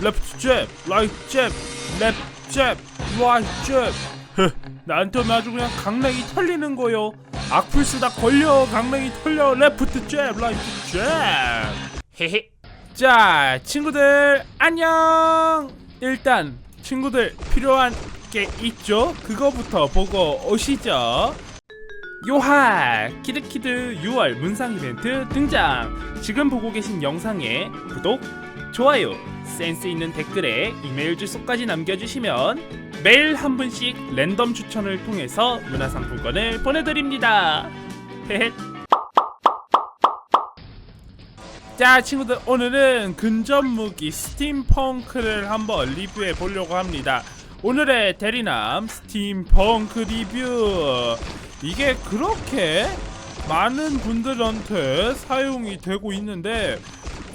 레프트 잽, 라이트 잽, 랩 잽, 라이트 잽. 흐, 나한테 오면 아주 그냥 강냉이 털리는 거요. 악플 쓰다 걸려 강냉이 털려 레프트 잽, 라이트 잽. 헤헤. 자, 친구들 안녕. 일단 친구들 필요한 게 있죠? 그거부터 보고 오시죠. 요하 키드키드 6월 문상 이벤트 등장 지금 보고 계신 영상에 구독, 좋아요, 센스 있는 댓글에 이메일 주소까지 남겨주시면 매일 한 분씩 랜덤 추천을 통해서 문화상품권을 보내드립니다. 자 친구들 오늘은 근접 무기 스팀펑크를 한번 리뷰해 보려고 합니다. 오늘의 대리남 스팀펑크 리뷰. 이게 그렇게 많은 분들한테 사용이 되고 있는데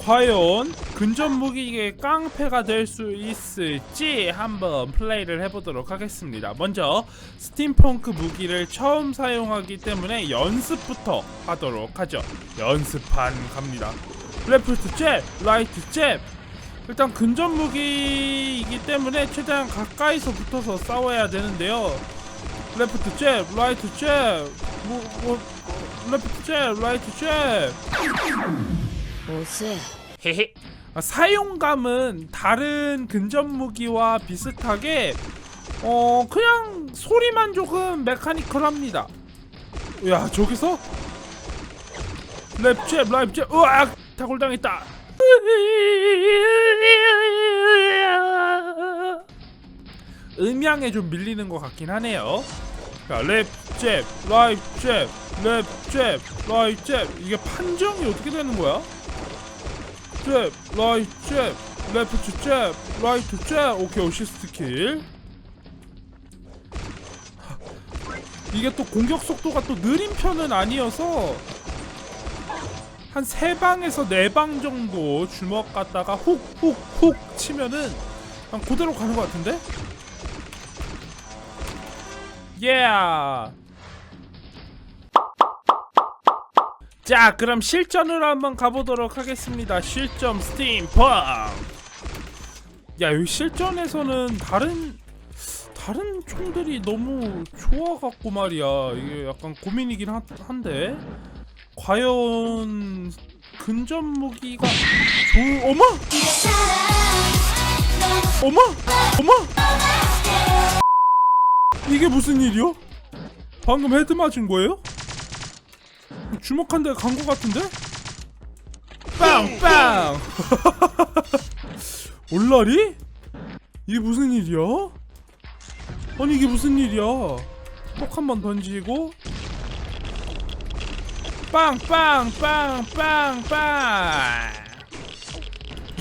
과연 근접 무기 이게 깡패가 될 수 있을지 한번 플레이를 해보도록 하겠습니다 먼저 스팀펑크 무기를 처음 사용하기 때문에 연습부터 하도록 하죠 연습판 갑니다 레프트 잽, 라이트 잽. 일단 근접 무기이기 때문에 최대한 가까이서 붙어서 싸워야 되는데요. 레프트 잽, 라이트 잽. 뭐, 뭐, 레프트 잽, 라이트 잽. 오세 헤헤. 아, 사용감은 다른 근접 무기와 비슷하게 어 그냥 소리만 조금 메카니컬합니다. 야 저기서 랩잽 라이프잽 으악 타골당했다. 음향에 좀 밀리는 것 같긴 하네요. 자, 랩잽, 라이프잽, 랩잽, 라이프잽 이게 판정이 어떻게 되는 거야? 잽, 라이트 잽, 레프트 잽, 라이트 잽. 오케이, 어시스트 킬. 이게 또 공격 속도가 또 느린 편은 아니어서 한 세 방에서 네 방 정도 주먹 갖다가 훅 훅 훅 치면은 그냥 그대로 가는 것 같은데? 예. 자, 그럼 실전으로 한번 가보도록 하겠습니다. 실전 스팀펑. 야, 여기 실전에서는 다른 다른 총들이 너무 좋아갖고 말이야. 이게 약간 고민이긴 하, 한데. 과연 근접 무기가 좋? 어머! 어머! 어머! 이게 무슨 일이요? 방금 헤드 맞은 거예요? 주먹한 대간거 같은데? 빵빵! 올라리? 이게 무슨 일이야? 아니 이게 무슨 일이야? 폭한번 던지고 빵빵빵빵빵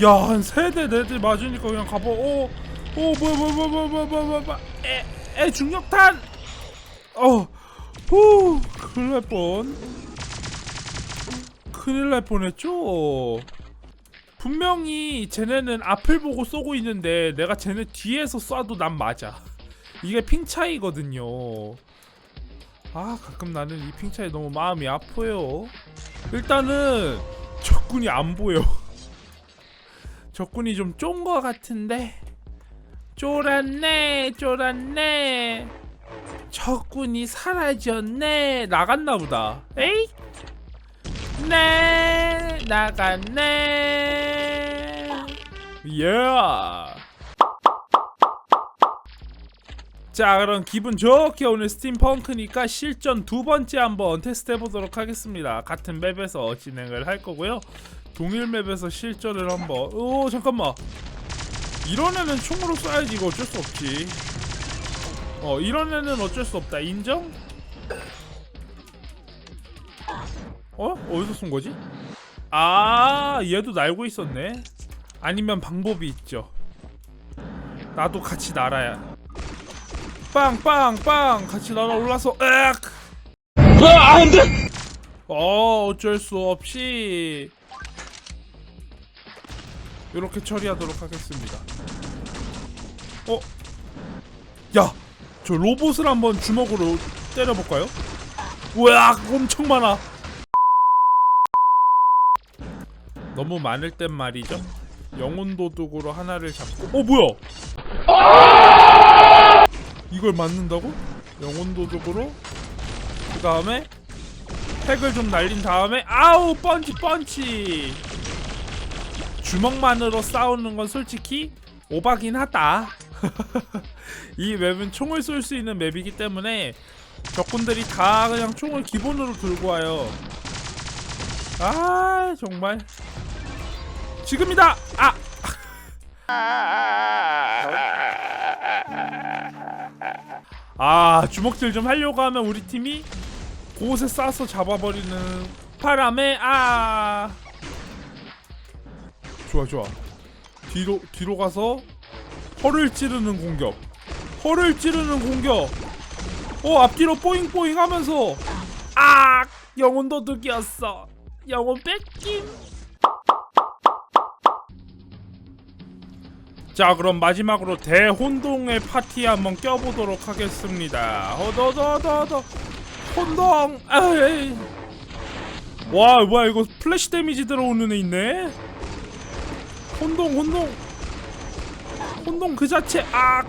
야 한 세대 네대 맞으니까 그냥 가봐 오 오 뭐야 뭐야 뭐야 뭐야 뭐야 뭐야 뭐야 에 에 중력탄 어 후 큰일 날 뻔 큰일 날 뻔했죠? 분명히 쟤네는 앞을 보고 쏘고 있는데 내가 쟤네 뒤에서 쏴도 난 맞아. 이게 핑 차이거든요. 아 가끔 나는 이 핑 차이 너무 마음이 아파요. 일단은 적군이 안 보여. 적군이 좀 쫀 거 같은데. 쫄았네 쫄았네. 적군이 사라졌네. 나갔나 보다. 에이 네 나갔네. 예자 그럼 기분 좋게 오늘 스팀펑크니까 실전 두 번째 한번 테스트 해 보도록 하겠습니다. 같은 맵에서 진행을 할 거고요. 동일 맵에서 실전을 한번. 오 잠깐만. 이런 애는 총으로 쏴야지 이거 어쩔 수 없지. 어 이런 애는 어쩔 수 없다. 인정? 어? 어디서 쏜 거지? 아 얘도 날고 있었네 아니면 방법이 있죠 나도 같이 날아야 빵빵빵 같이 날아 올라서 으악 아, 안 돼! 어 어쩔 수 없이 이렇게 처리하도록 하겠습니다 어? 야! 저 로봇을 한번 주먹으로 때려볼까요? 우와 엄청 많아 너무 많을 땐 말이죠. 영혼 도둑으로 하나를 잡고. 어 뭐야? 이걸 맞는다고? 영혼 도둑으로? 그 다음에 핵을 좀 날린 다음에 아우 펀치 펀치! 주먹만으로 싸우는 건 솔직히 오바긴 하다. 이 맵은 총을 쏠 수 있는 맵이기 때문에 적군들이 다 그냥 총을 기본으로 들고 와요. 아 정말 지금이다. 아. 아 주먹질 좀 하려고 하면 우리 팀이 곳에 쏴서 잡아버리는 바람에 아. 좋아 좋아. 뒤로 뒤로 가서 허를 찌르는 공격. 허를 찌르는 공격. 어 앞뒤로 뽀잉뽀잉 하면서 아 영혼 도둑이었어. 영혼 뺏김 자 그럼 마지막으로 대혼동의 파티에 한번 껴보도록 하겠습니다. 허더더더더 혼동! 에이. 와 뭐야 이거 플래시 데미지 들어오는 애 있네? 혼동 혼동. 혼동 그 자체 아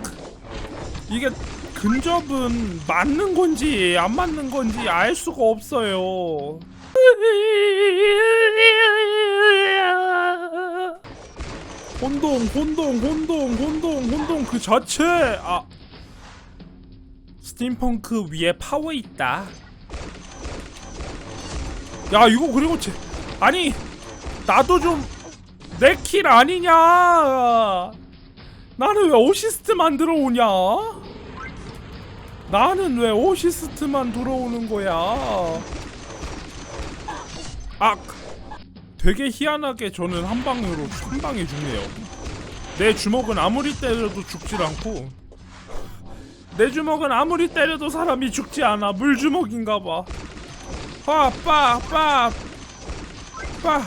이게 근접은 맞는 건지 안 맞는 건지 알 수가 없어요 혼동 혼동 혼동 혼동 혼동 그 자체. 아. 스팀펑크 위에 파워 있다. 야 이거 그리고 제 아니 나도 좀 내 킬 아니냐? 나는 왜 오시스트만 들어오냐? 나는 왜 오시스트만 들어오는 거야? 아 되게 희한하게 저는 한 방으로 한 방에 죽네요. 내 주먹은 아무리 때려도 죽질 않고 내 주먹은 아무리 때려도 사람이 죽지 않아. 물 주먹인가 봐. 빠 빠 빠 빠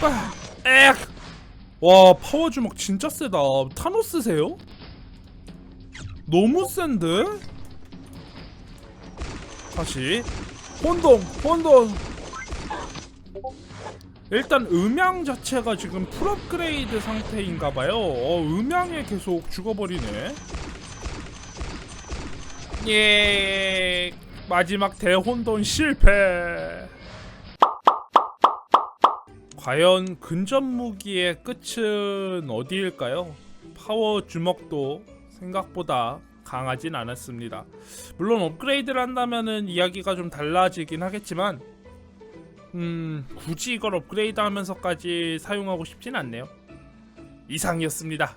빠 엑. 와 파워 주먹 진짜 세다. 타노스세요? 너무 센데? 다시 혼동 혼동 일단 음향 자체가 지금 풀업그레이드 상태인가봐요. 어, 음향에 계속 죽어버리네. 예, 마지막 대혼돈 실패. 과연 근접 무기의 끝은 어디일까요? 파워 주먹도 생각보다 강하진 않았습니다. 물론 업그레이드를 한다면은 이야기가 좀 달라지긴 하겠지만 음, 굳이 이걸 업그레이드 하면서까지 사용하고 싶진 않네요. 이상이었습니다.